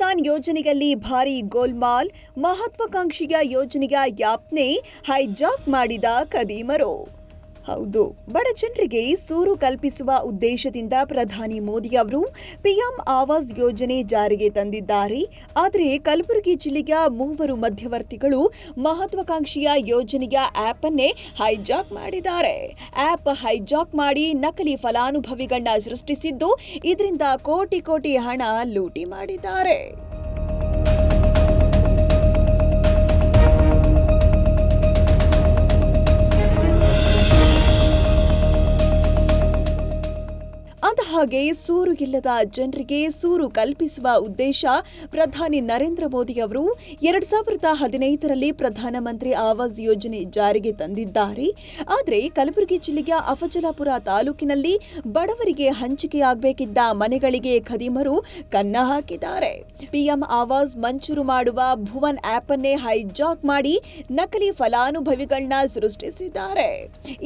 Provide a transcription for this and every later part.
ಉಡಾನ್ ಯೋಜನೆಯಲ್ಲಿ ಭಾರಿ ಗೋಲ್ಮಾಲ್ ಮಹತ್ವಾಕಾಂಕ್ಷಿಯ ಯೋಜನೆಯ ಯಾಪ್ನೆ ಹೈಜಾಕ್ ಮಾಡಿದ ಕದೀಮರು ಹೌದು. ಬಡ ಜನರಿಗೆ ಸೂರು ಕಲ್ಪಿಸುವ ಉದ್ದೇಶದಿಂದ ಪ್ರಧಾನಿ ಮೋದಿ ಅವರು ಪಿಎಂ ಆವಾಸ್ ಯೋಜನೆ ಜಾರಿಗೆ ತಂದಿದ್ದಾರೆ. ಆದರೆ ಕಲಬುರಗಿ ಜಿಲ್ಲೆಯ ಮೂವರು ಮಧ್ಯವರ್ತಿಗಳು ಮಹತ್ವಾಕಾಂಕ್ಷಿಯ ಯೋಜನೆಯ ಆಪ್ ಅನ್ನೇ ಹೈಜಾಕ್ ಮಾಡಿದ್ದಾರೆ. ಆಪ್ ಹೈಜಾಕ್ ಮಾಡಿ ನಕಲಿ ಫಲಾನುಭವಿಗಳನ್ನ ಸೃಷ್ಟಿಸಿದ್ದು ಇದರಿಂದ ಕೋಟಿ ಕೋಟಿ ಹಣ ಲೂಟಿ ಮಾಡಿದ್ದಾರೆ. ಅಂದಹಾಗೆ ಸೂರು ಇಲ್ಲದ ಜನರಿಗೆ ಸೂರು ಕಲ್ಪಿಸುವ ಉದ್ದೇಶ ಪ್ರಧಾನಿ ನರೇಂದ್ರ ಮೋದಿ ಅವರು ಎರಡ್ ಸಾವಿರದ ಹದಿನೈದರಲ್ಲಿ ಪ್ರಧಾನಮಂತ್ರಿ ಆವಾಸ್ ಯೋಜನೆ ಜಾರಿಗೆ ತಂದಿದ್ದಾರೆ. ಆದರೆ ಕಲಬುರಗಿ ಜಿಲ್ಲೆಯ ಅಫಜಲಾಪುರ ತಾಲೂಕಿನಲ್ಲಿ ಬಡವರಿಗೆ ಹಂಚಿಕೆಯಾಗಬೇಕಿದ್ದ ಮನೆಗಳಿಗೆ ಖದೀಮರು ಕನ್ನ ಹಾಕಿದ್ದಾರೆ. ಪಿಎಂ ಆವಾಸ್ ಮಂಜೂರು ಮಾಡುವ ಭುವನ್ ಆಪ್ ಅನ್ನೇ ಹೈಜಾಕ್ ಮಾಡಿ ನಕಲಿ ಫಲಾನುಭವಿಗಳನ್ನ ಸೃಷ್ಟಿಸಿದ್ದಾರೆ.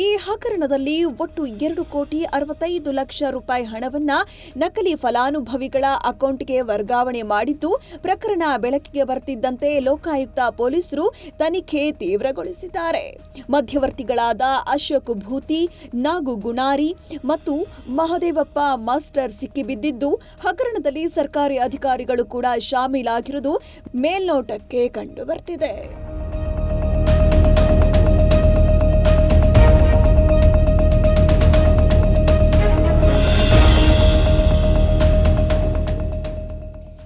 ಈ ಹಗರಣದಲ್ಲಿ ಒಟ್ಟು ಎರಡು ಕೋಟಿ ಅರವತ್ತೈದು ಲಕ್ಷ ರೂಪಾಯಿ ಹಣವನ್ನ ನಕಲಿ ಫಲಾನುಭವಿಗಳ ಅಕೌಂಟ್ಗೆ ವರ್ಗಾವಣೆ ಮಾಡಿದ್ದು, ಪ್ರಕರಣ ಬೆಳಕಿಗೆ ಬರ್ತಿದ್ದಂತೆ ಲೋಕಾಯುಕ್ತ ಪೊಲೀಸರು ತನಿಖೆ ತೀವ್ರಗೊಳಿಸಿದ್ದಾರೆ. ಮಧ್ಯವರ್ತಿಗಳಾದ ಅಶೋಕ್ ಭೂತಿ, ನಾಗು ಗುಣಾರಿ ಮತ್ತು ಮಹದೇವಪ್ಪ ಮಾಸ್ಟರ್ ಸಿಕ್ಕಿಬಿದ್ದಿದ್ದು, ಹಗರಣದಲ್ಲಿ ಸರ್ಕಾರಿ ಅಧಿಕಾರಿಗಳು ಕೂಡ ಶಾಮೀಲಾಗಿರುವುದು ಮೇಲ್ನೋಟಕ್ಕೆ ಕಂಡು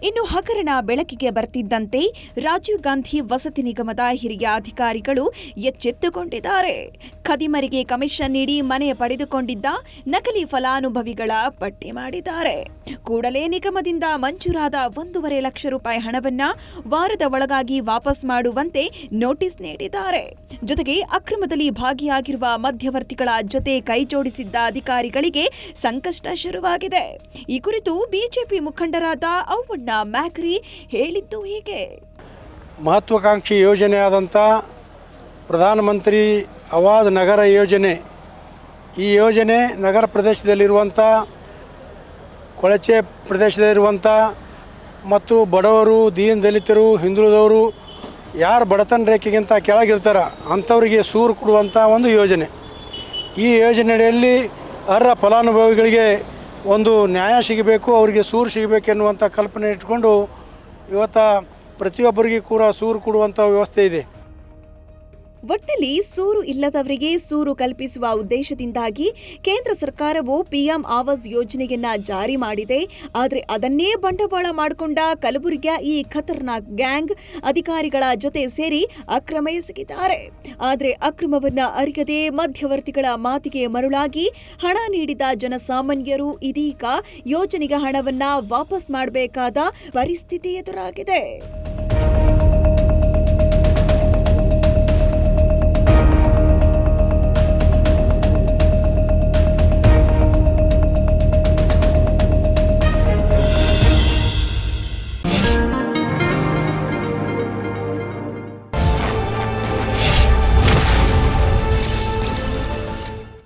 ಇನ್ನು ಹಗರಣ ಬೆಳಕಿಗೆ ಬರ್ತಿದ್ದಂತೆ ರಾಜೀವ್ ಗಾಂಧಿ ವಸತಿ ನಿಗಮದ ಹಿರಿಯ ಅಧಿಕಾರಿಗಳು ಎಚ್ಚೆತ್ತುಕೊಂಡಿದ್ದಾರೆ ಖದೀಮರಿಗೆ ಕಮಿಷನ್ ನೀಡಿ ಮನೆ ಪಡೆದುಕೊಂಡಿದ್ದ ನಕಲಿ ಫಲಾನುಭವಿಗಳ ಪಟ್ಟಿ ಮಾಡಿದ್ದಾರೆ. ಕೂಡಲೇ ನಿಗಮದಿಂದ ಮಂಜೂರಾದ ಒಂದೂವರೆ ಲಕ್ಷ ರೂಪಾಯಿ ಹಣವನ್ನ ವಾರದ ಒಳಗಾಗಿ ವಾಪಸ್ ಮಾಡುವಂತೆ ನೋಟಿಸ್ ನೀಡಿದ್ದಾರೆ. ಜೊತೆಗೆ ಅಕ್ರಮದಲ್ಲಿ ಭಾಗಿಯಾಗಿರುವ ಮಧ್ಯವರ್ತಿಗಳ ಜೊತೆ ಕೈಜೋಡಿಸಿದ್ದ ಅಧಿಕಾರಿಗಳಿಗೆ ಸಂಕಷ್ಟ ಶುರುವಾಗಿದೆ. ಈ ಕುರಿತು ಬಿಜೆಪಿ ಮುಖಂಡರಾದ ಔವಣ್ಣ ಮ್ಯಾಕ್ರಿ ಹೇಳಿದ್ದು ಹೀಗೆ. ಮಹತ್ವಾಕಾಂಕ್ಷಿ ಯೋಜನೆಯಾದಂಥ ಪ್ರಧಾನಮಂತ್ರಿ ಆವಾಸ್ ನಗರ ಯೋಜನೆ. ಈ ಯೋಜನೆ ನಗರ ಪ್ರದೇಶದಲ್ಲಿರುವಂಥ ಕೊಳಚೆ ಪ್ರದೇಶದಲ್ಲಿರುವಂಥ ಮತ್ತು ಬಡವರು, ದೀನ ದಲಿತರು, ಹಿಂದುಳಿದವರು ಯಾರು ಬಡತನ ರೇಖೆಗಿಂತ ಕೆಳಗಿರ್ತಾರ ಅಂಥವರಿಗೆ ಸೂರು ಕೊಡುವಂಥ ಒಂದು ಯೋಜನೆ. ಈ ಯೋಜನೆಯಲ್ಲಿ ಅರ್ಹ ಫಲಾನುಭವಿಗಳಿಗೆ ಒಂದು ನ್ಯಾಯ ಸಿಗಬೇಕು, ಅವರಿಗೆ ಸೂರು ಸಿಗಬೇಕೆನ್ನುವಂಥ ಕಲ್ಪನೆ ಇಟ್ಕೊಂಡು ಇವತ್ತು ಪ್ರತಿಯೊಬ್ಬರಿಗೂ ಕೂಡ ಸೂರು ಕೊಡುವಂಥ ವ್ಯವಸ್ಥೆ ಇದೆ. ಒಟ್ನಲ್ಲಿ ಸೂರು ಇಲ್ಲದವರಿಗೆ ಸೂರು ಕಲ್ಪಿಸುವ ಉದ್ದೇಶದಿಂದಾಗಿ ಕೇಂದ್ರ ಸರ್ಕಾರವು ಪಿಎಂ ಆವಾಸ್ ಯೋಜನೆಯನ್ನ ಜಾರಿ ಮಾಡಿದೆ. ಆದರೆ ಅದನ್ನೇ ಬಂಡವಾಳ ಮಾಡಿಕೊಂಡ ಕಲಬುರಗಿಯ ಈ ಖತರ್ನಾಕ್ ಗ್ಯಾಂಗ್ ಅಧಿಕಾರಿಗಳ ಜೊತೆ ಸೇರಿ ಅಕ್ರಮ ಎಸಗಿದ್ದಾರೆ. ಆದರೆ ಅಕ್ರಮವನ್ನ ಅರಿಯದೆ ಮಧ್ಯವರ್ತಿಗಳ ಮಾತಿಗೆ ಮರುಳಾಗಿ ಹಣ ನೀಡಿದ ಜನಸಾಮಾನ್ಯರು ಇದೀಗ ಯೋಜನೆಗೆ ಹಣವನ್ನ ವಾಪಸ್ ಮಾಡಬೇಕಾದ ಪರಿಸ್ಥಿತಿ ಎದುರಾಗಿದೆ.